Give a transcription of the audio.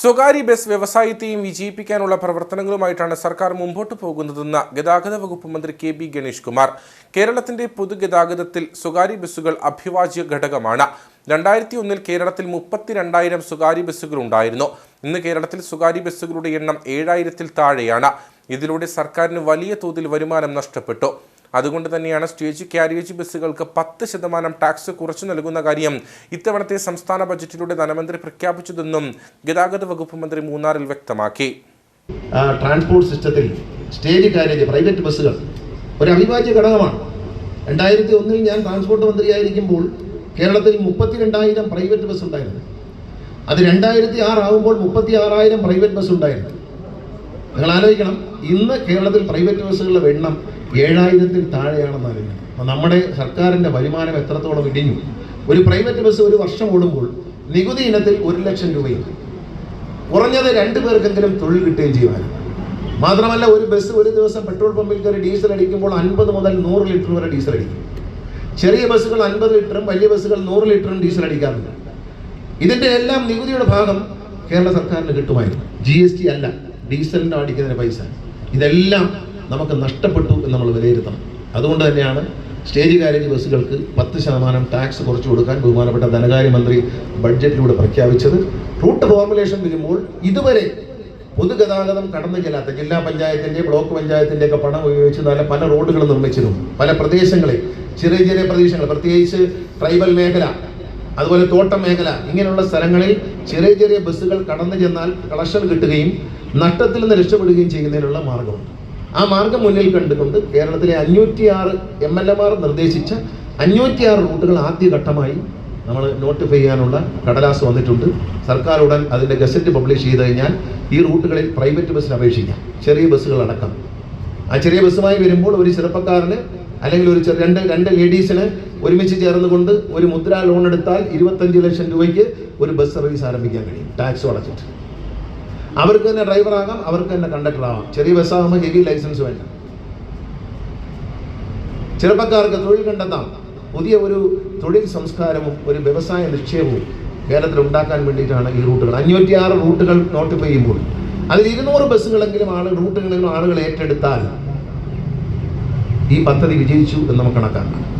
സ്വകാര്യ ബസ് വ്യവസായത്തെയും വിജയിപ്പിക്കാനുള്ള പ്രവർത്തനങ്ങളുമായിട്ടാണ് സർക്കാർ മുമ്പോട്ട് പോകുന്നതെന്ന് ഗതാഗത വകുപ്പ് മന്ത്രി കെ ബി ഗണേഷ് കുമാർ. കേരളത്തിന്റെ പൊതുഗതാഗതത്തിൽ സ്വകാര്യ ബസ്സുകൾ അഭിവാജ്യ ഘടകമാണ്. രണ്ടായിരത്തി ഒന്നിൽ കേരളത്തിൽ മുപ്പത്തിരണ്ടായിരം സ്വകാര്യ ബസ്സുകൾ ഉണ്ടായിരുന്നു. ഇന്ന് കേരളത്തിൽ സ്വകാര്യ ബസ്സുകളുടെ എണ്ണം ഏഴായിരത്തിൽ താഴെയാണ്. ഇതിലൂടെ സർക്കാരിന് വലിയ തോതിൽ വരുമാനം നഷ്ടപ്പെട്ടു. അതുകൊണ്ട് തന്നെയാണ് സ്റ്റേജ് കാരിയേജ് ബസ്സുകൾക്ക് പത്ത് ശതമാനം ടാക്സ് കുറച്ചു നൽകുന്ന കാര്യം ഇത്തവണത്തെ സംസ്ഥാന ബജറ്റിലൂടെ ധനമന്ത്രി പ്രഖ്യാപിച്ചതെന്നും ഗതാഗത വകുപ്പ് മന്ത്രി മൂന്നാറിൽ വ്യക്തമാക്കി. ട്രാൻസ്പോർട്ട് സിസ്റ്റത്തിൽ സ്റ്റേജ് കാരേജ് പ്രൈവറ്റ് ബസ്സുകൾ ഒരു അവിഭാജ്യ ഘടകമാണ്. രണ്ടായിരത്തി ഒന്നിൽ ഞാൻ ട്രാൻസ്പോർട്ട് മന്ത്രിയായിരിക്കുമ്പോൾ കേരളത്തിൽ മുപ്പത്തിരണ്ടായിരം പ്രൈവറ്റ് ബസ് ഉണ്ടായിരുന്നു. അത് രണ്ടായിരത്തി ആറാകുമ്പോൾ മുപ്പത്തി ആറായിരം പ്രൈവറ്റ് ബസ് ഉണ്ടായിരുന്നു. നിങ്ങൾ ആലോചിക്കണം ഇന്ന് കേരളത്തിൽ പ്രൈവറ്റ് ബസ്സുകളുടെ എണ്ണം ഏഴായിരത്തിൽ താഴെയാണെന്ന് അപ്പോൾ നമ്മുടെ സർക്കാരിന്റെ വരുമാനം എത്രത്തോളം ഇടിഞ്ഞു? ഒരു പ്രൈവറ്റ് ബസ് ഒരു വർഷം ഓടുമ്പോൾ നികുതി ഇനത്തിൽ ഒരു ലക്ഷം രൂപയും കുറഞ്ഞത് രണ്ടു പേർക്കെങ്കിലും തൊഴിൽ കിട്ടുകയും ചെയ്യുവാനും മാത്രമല്ല ഒരു ബസ് ഒരു ദിവസം പെട്രോൾ പമ്പിൽ കയറി ഡീസൽ അടിക്കുമ്പോൾ അൻപത് മുതൽ നൂറ് ലിറ്റർ വരെ ഡീസൽ അടിക്കും. ചെറിയ ബസ്സുകൾ അൻപത് ലിറ്ററും വലിയ ബസ്സുകൾ നൂറ് ലിറ്ററും ഡീസൽ അടിക്കാറുണ്ട്. ഇതിന്റെ എല്ലാം നികുതിയുടെ ഭാഗം കേരള സർക്കാരിന് കിട്ടുമായിരുന്നു. ജി അല്ല. ഡീസലിന് അടിക്കുന്നതിന് പൈസ. ഇതെല്ലാം നമുക്ക് നഷ്ടപ്പെട്ടു എന്ന് നമ്മൾ വിലയിരുത്തണം. അതുകൊണ്ട് തന്നെയാണ് സ്റ്റേജ് കാരേജ് ബസ്സുകൾക്ക് പത്ത് ശതമാനം ടാക്സ് കുറച്ചു കൊടുക്കാൻ ബഹുമാനപ്പെട്ട ധനകാര്യമന്ത്രി ബഡ്ജറ്റിലൂടെ പ്രഖ്യാപിച്ചത്. റൂട്ട് ഫോർമുലേഷൻ വരുമ്പോൾ ഇതുവരെ പൊതുഗതാഗതം കടന്നു ചെല്ലാത്ത ജില്ലാ പഞ്ചായത്തിന്റെ ബ്ലോക്ക് പഞ്ചായത്തിന്റെ ഒക്കെ പണം ഉപയോഗിച്ച് നല്ല പല റോഡുകൾ നിർമ്മിച്ചിരുന്നു. പല പ്രദേശങ്ങളിൽ ചെറിയ ചെറിയ പ്രദേശങ്ങൾ പ്രത്യേകിച്ച് ട്രൈബൽ മേഖല അതുപോലെ തോട്ടം മേഖല ഇങ്ങനെയുള്ള സ്ഥലങ്ങളിൽ ചെറിയ ചെറിയ ബസ്സുകൾ കടന്നു ചെന്നാൽ കളക്ഷൻ കിട്ടുകയും നഷ്ടത്തിൽ നിന്ന് രക്ഷപ്പെടുകയും ചെയ്യുന്നതിനുള്ള മാർഗമുണ്ട്. ആ മാർഗം മുന്നിൽ കണ്ടുകൊണ്ട് കേരളത്തിലെ അഞ്ഞൂറ്റിയാറ് എം എൽ എമാർ നിർദ്ദേശിച്ച അഞ്ഞൂറ്റിയാറ് റൂട്ടുകൾ ആദ്യഘട്ടമായി നമ്മൾ നോട്ടിഫൈ ചെയ്യാനുള്ള കടലാസ് വന്നിട്ടുണ്ട്. സർക്കാർ ഉടൻ അതിന്റെ ഗസറ്റ് പബ്ലിഷ് ചെയ്ത് കഴിഞ്ഞാൽ ഈ റൂട്ടുകളിൽ പ്രൈവറ്റ് ബസ്സിന് അപേക്ഷിക്കാം. ചെറിയ ബസ്സുകൾ അടക്കം. ആ ചെറിയ ബസ്സുമായി വരുമ്പോൾ ഒരു ചെറുപ്പക്കാരന് അല്ലെങ്കിൽ ഒരു രണ്ട് രണ്ട് ലേഡീസിന് ഒരുമിച്ച് ചേർന്നുകൊണ്ട് ഒരു മുദ്ര ലോൺ എടുത്താൽ ഇരുപത്തഞ്ച് ലക്ഷം രൂപയ്ക്ക് ഒരു ബസ് സർവീസ് ആരംഭിക്കാൻ കഴിയും. ടാക്സ് അടച്ചിട്ട്. അവർക്ക് തന്നെ ഡ്രൈവർ ആകാം അവർക്ക് തന്നെ കണ്ടക്ടർ ആവാം. ചെറിയ ബസ്സാകുമ്പോൾ ഹെവി ലൈസൻസ് വേണ്ട. ചെറുപ്പക്കാർക്ക് തൊഴിൽ കണ്ടെത്താം. പുതിയ ഒരു തൊഴിൽ സംസ്കാരവും ഒരു വ്യവസായ നിക്ഷേപവും കേരളത്തിൽ ഉണ്ടാക്കാൻ വേണ്ടിയിട്ടാണ് ഈ റൂട്ടുകൾ. അഞ്ഞൂറ്റി ആറ് റൂട്ടുകൾ നോട്ടിഫൈ ചെയ്യുമ്പോൾ അതിൽ ഇരുന്നൂറ് ബസ്സുകളെങ്കിലും ആളുകൾ റൂട്ടുകളെങ്കിലും ആളുകൾ ഏറ്റെടുത്താൽ ഈ പദ്ധതി വിജയിച്ചു എന്ന് നമുക്ക് കണക്കാക്കാം.